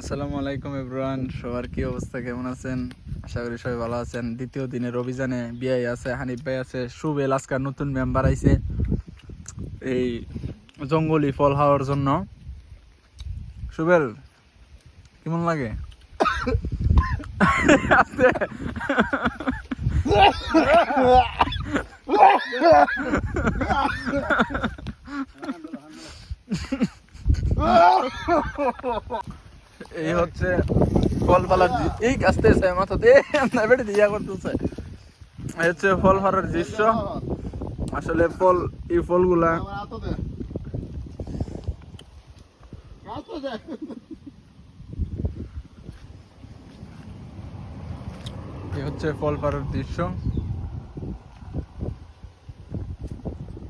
আসসালামু আলাইকুম ইব্রান সবার কি অবস্থা, কেমন আছেন? আশা করি সবাই ভালো আছেন। দ্বিতীয় দিনের অভিযানে বিআই আছে, হানিফ ভাই আছে সুবেল আজকার নতুন মেম্বার আইছে। এই জঙ্গলি ফল খাওয়ার জন্য। সুবেল কেমন লাগে। এই হচ্ছে ফল ফালার দৃ- এই আস্তে আস্তে মাথাতে না করতেছে এই হচ্ছে ফল ফালার দৃশ্য। আসলে ফল, এই ফলগুলা এই হচ্ছে ফল দৃশ্য।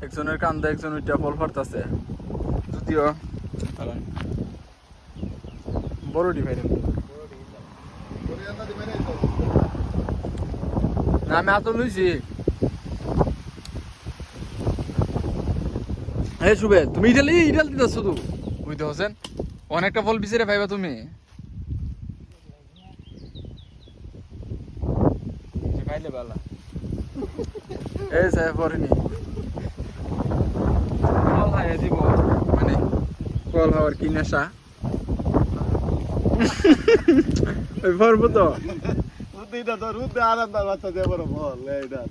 একজনের কান্দে, একজন ওইটা ফল ফারতাছে যদিও। বড় ডিভাইডের না আমি হাত লইছি। এই শুবে তুমি ইটালি ইটাল দিতেছ শুধু বুঝতে হোসেন অনেকটা ফল বিচেরে পাইবা তুমি। যে খাইলে বালা এই সাহেব পড়িনি ফল খাইয়ে দিব। মানে ফল খাওয়ার কি নেশা? ওই পড়ব তো উদ্দিটা তো উদ্দে আনন্দ বাচ্চা দিয়ে বড় বল এইটা